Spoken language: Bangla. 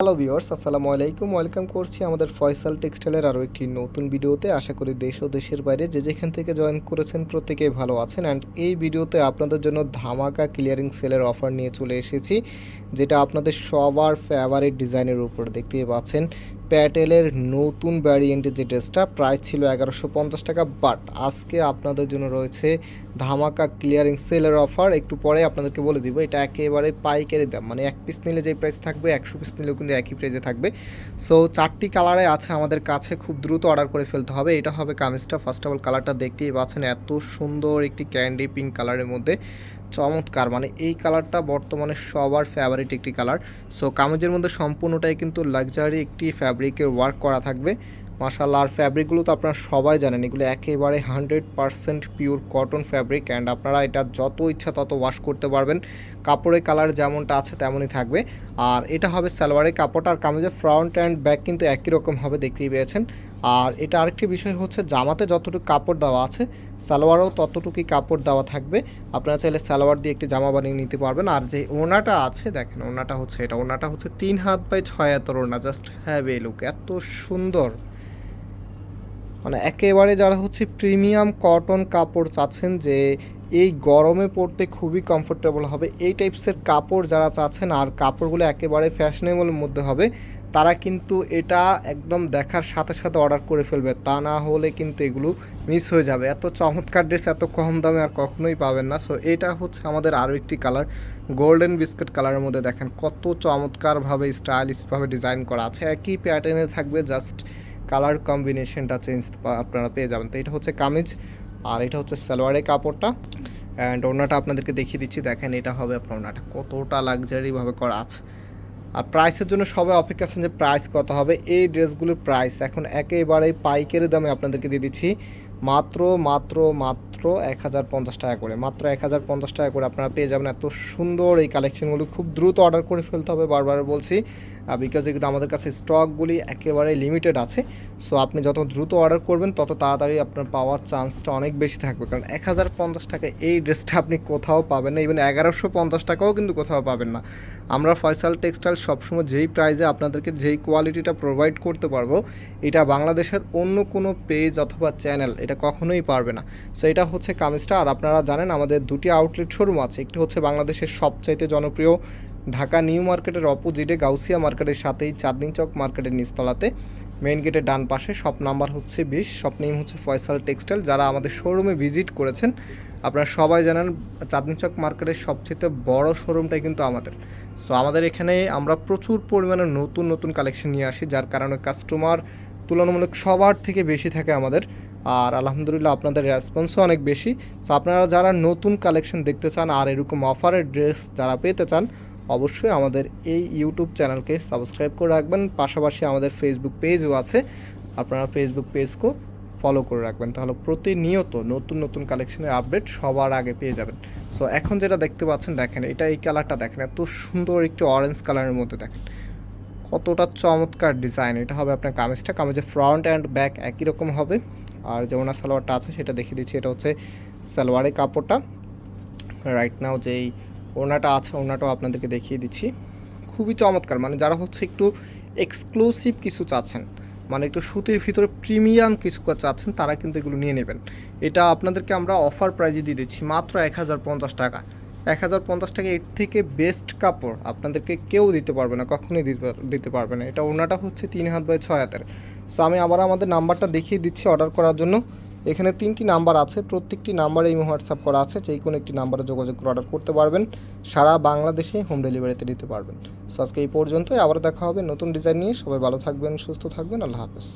হ্যালো ভিউয়ার্স আসসালামু আলাইকুম। ওয়েলকাম করছি আমাদের ফয়সাল টেক্সটাইলের আরও একটি নতুন ভিডিওতে। আশা করি দেশ ও দেশের বাইরে যে যেখান থেকে জয়েন করেছেন প্রত্যেকেই ভালো আছেন। অ্যান্ড এই ভিডিওতে আপনাদের জন্য ধামাকা ক্লিয়ারিং সেলের অফার নিয়ে চলে এসেছি। যেটা আপনাদের সবার ফেভারিট ডিজাইনের উপর দেখতেই পাচ্ছেন। প্যাটেলের নতুন ভ্যারিয়েন্টের যে ড্রেসটা প্রাইস ছিল এগারোশো পঞ্চাশ টাকা বাট আজকে আপনাদের জন্য রয়েছে ধামাকা ক্লিয়ারিং সেলের অফার একটু পরে আপনাদেরকে বলে দিব, এটা একেবারে পাইকারি দাম মানে এক পিস নিলে যে প্রাইস থাকবে, একশো পিস নিলেও কিন্তু একই প্রাইসে থাকবে। সো চারটি কালারে আছে আমাদের কাছে, খুব দ্রুত অর্ডার করে ফেলতে হবে। এটা হবে কামিজটা ফার্স্ট অফ অল কালারটা দেখতেই পাচ্ছেন, এত সুন্দর একটি ক্যান্ডি পিঙ্ক কালারের মধ্যে। চমৎকার। মানে এই কালারটা বর্তমানে সবার ফেভারিট একটি কালার। সো কামিজের মধ্যে সম্পূর্ণটাই কিন্তু লাক্সারি একটি ফ্যাব্রিকের ওয়ার্ক করা থাকবে। মাশাল্লাহ আর ফ্যাব্রিকগুলো তো আপনারা সবাই জানেন, এগুলো একেবারে hundred percent pure cotton fabric and আপনারা এটা যত ইচ্ছা তত ওয়াশ করতে পারবেন। কাপড়ের কালার যেমনটা আছে তেমনই থাকবে। আর এটা হবে সালোয়ারের কাপড়টা, আর কামিজের ফ্রন্ট অ্যান্ড ব্যাক কিন্তু একই রকম হবে, দেখতেই পেয়েছেন। আর এটা আরেকটি বিষয় হচ্ছে, জামাতে যতটুকু কাপড় দেওয়া আছে, সালোয়ারও ততটুকুই কাপড় দেওয়া থাকবে। আপনারা চাইলে সালোয়ার দিয়ে একটি জামা বানিয়ে নিতে পারবেন। আর যে ওনাটা আছে, দেখেন ওনাটা হচ্ছে এটা ওনাটা হচ্ছে তিন হাত বাই ছয় হাতের ওনা জাস্ট হ্যাভ এ লুক এত সুন্দর। মানে একেবারে যারা হচ্ছে প্রিমিয়াম কটন কাপড় চাচ্ছেন যে এই গরমে পরতে খুবই কমফোর্টেবল হবে, এই টাইপসের কাপড় যারা চাচ্ছেন, আর কাপড়গুলো একেবারে ফ্যাশনেবল মধ্যে হবে তারা কিন্তু এটা একদম দেখার সাথে সাথে অর্ডার করে ফেলবে। তা না হলে কিন্তু এগুলো মিস হয়ে যাবে। এত চমৎকার ড্রেস এত কম দামে আর কখনোই পাবেন না। সো এটা হচ্ছে আমাদের আরও একটি কালার গোল্ডেন বিস্কিট কালারের মধ্যে দেখেন কত চমৎকারভাবে স্টাইলিশভাবে ডিজাইন করা আছে। একই প্যাটার্নে থাকবে জাস্ট কালার কম্বিনেশনটা চেঞ্জ আপনারা পেয়ে যাবেন। তো এটা হচ্ছে কামিজ, আর এটা হচ্ছে সালোয়ারের কাপড়টা। অ্যান্ড ওনাটা আপনাদেরকে দেখিয়ে দিচ্ছি। দেখেন এটা হবে আপনার ওনাটা কতটা লাক্সারিভাবে করা আছে। আর প্রাইসের জন্য সবাই অপেক্ষা আছেন যে প্রাইস কত হবে। এই ড্রেসগুলোর প্রাইস এখন একেবারেই পাইকারি দামে আপনাদেরকে দিয়ে দিচ্ছি। মাত্র মাত্র মাত্র এক হাজার পঞ্চাশ টাকা করে। মাত্র এক হাজার পঞ্চাশ টাকা করে আপনারা পেয়ে যাবেন। এত সুন্দর এই কালেকশনগুলো খুব দ্রুত অর্ডার করে ফেলতে হবে বারবার বলছি। বিকজ এগুলো আমাদের কাছে স্টকগুলি একেবারে লিমিটেড আছে। সো আপনি যত দ্রুত অর্ডার করবেন, তত তাড়াতাড়ি আপনার পাওয়ার চান্সটা অনেক বেশি থাকবে। কারণ এক হাজার পঞ্চাশ টাকা এই ড্রেসটা আপনি কোথাও পাবেন না। ইভেন এগারোশো পঞ্চাশ টাকাও কিন্তু কোথাও পাবেন না। আমরা ফয়সাল টেক্সটাইল সবসময় যেই প্রাইজে আপনাদেরকে যেই কোয়ালিটিটা প্রোভাইড করতে পারব, এটা বাংলাদেশের অন্য কোনো পেজ অথবা চ্যানেল এটা কখনোই পারবে না। সো এটা হচ্ছে কামিজটা আর আপনারা জানেন আমাদের দুটি আউটলেট শোরুম আছে। একটি হচ্ছে বাংলাদেশের সবচাইতে জনপ্রিয় ঢাকা নিউ মার্কেটের অপোজিটে গাউসিয়া মার্কেটের সাথেই চাঁদনি চক মার্কেটের নিচতলাতে। মেইন গেটের ডান পাশে শপ নাম্বার হচ্ছে বিশ শপ নেম হচ্ছে ফয়সাল টেক্সটাইল যারা আমাদের শোরুমে ভিজিট করেছেন, আপনারা সবাই জানেন চাঁদনি চক মার্কেটের সবচেয়ে বড় শোরুমটাই কিন্তু আমাদের। সো আমাদের এখানে আমরা প্রচুর পরিমাণে নতুন নতুন কালেকশন নিয়ে আসি, যার কারণে কাস্টমার তুলনামূলক সবার থেকে বেশি থাকে আমাদের। আর আলহামদুলিল্লাহ আপনাদের রেসপন্সও অনেক বেশি। সো আপনারা যারা নতুন কালেকশন দেখতে চান আর এরকম অফারের ড্রেস যারা পেতে চান, অবশ্যই আমাদের এই ইউটিউব চ্যানেলকে সাবস্ক্রাইব করে রাখবেন। পাশাপাশি আমাদের ফেসবুক পেজও আছে। আপনারা ফেসবুক পেজকেও ফলো করে রাখবেন। তাহলে প্রতিনিয়ত নতুন নতুন কালেকশনের আপডেট সবার আগে পেয়ে যাবেন। সো এখন যেটা দেখতে পাচ্ছেন, দেখেন, এটা এই কালারটা দেখেন, এত সুন্দর একটি অরেঞ্জ কালারের মধ্যে দেখেন। কতটা চমৎকার ডিজাইন এটা হবে আপনার কামিজটা, কামিজের ফ্রন্ট অ্যান্ড ব্যাক একই রকম হবে। আর যেমন সালোয়ারটা আছে, সেটা দেখিয়ে দিচ্ছি। এটা হচ্ছে সালোয়ারের কাপড়টা। রাইট নাও যেই ওনাটা আছে ওনাটাও আপনাদেরকে দেখিয়ে দিচ্ছি। খুবই চমৎকার। মানে যারা হচ্ছে একটু এক্সক্লুসিভ কিছু চাচ্ছেন মানে একটু সুতির ভিতরে প্রিমিয়াম কিছু চাচ্ছেন, তারা কিন্তু এগুলো নিয়ে নেবেন। এটা আপনাদেরকে আমরা অফার প্রাইজে দিয়ে দিচ্ছি মাত্র এক হাজার পঞ্চাশ টাকা। এক হাজার পঞ্চাশ টাকা এর থেকে বেস্ট কাপড় আপনাদেরকে কেউ দিতে পারবে না, কখনোই দিতে দিতে পারবে না। এটা ওনাটা হচ্ছে তিন হাত বাই ছয় হাতের। সো আমি আবার আমাদের নাম্বারটা দেখিয়ে দিচ্ছি অর্ডার করার জন্য। এখানে তিনটি নাম্বার আছে, প্রত্যেকটি নাম্বারে এই হোয়াটসঅ্যাপ করা আছে যেই কোনো একটি নাম্বারে যোগাযোগ করে অর্ডার করতে পারবেন। সারা বাংলাদেশে হোম ডেলিভারিতে দিতে পারবেন। সো আজকে এই পর্যন্তই আবার দেখা হবে নতুন ডিজাইন নিয়ে। সবাই ভালো থাকবেন, সুস্থ থাকবেন, আল্লাহ হাফেজ।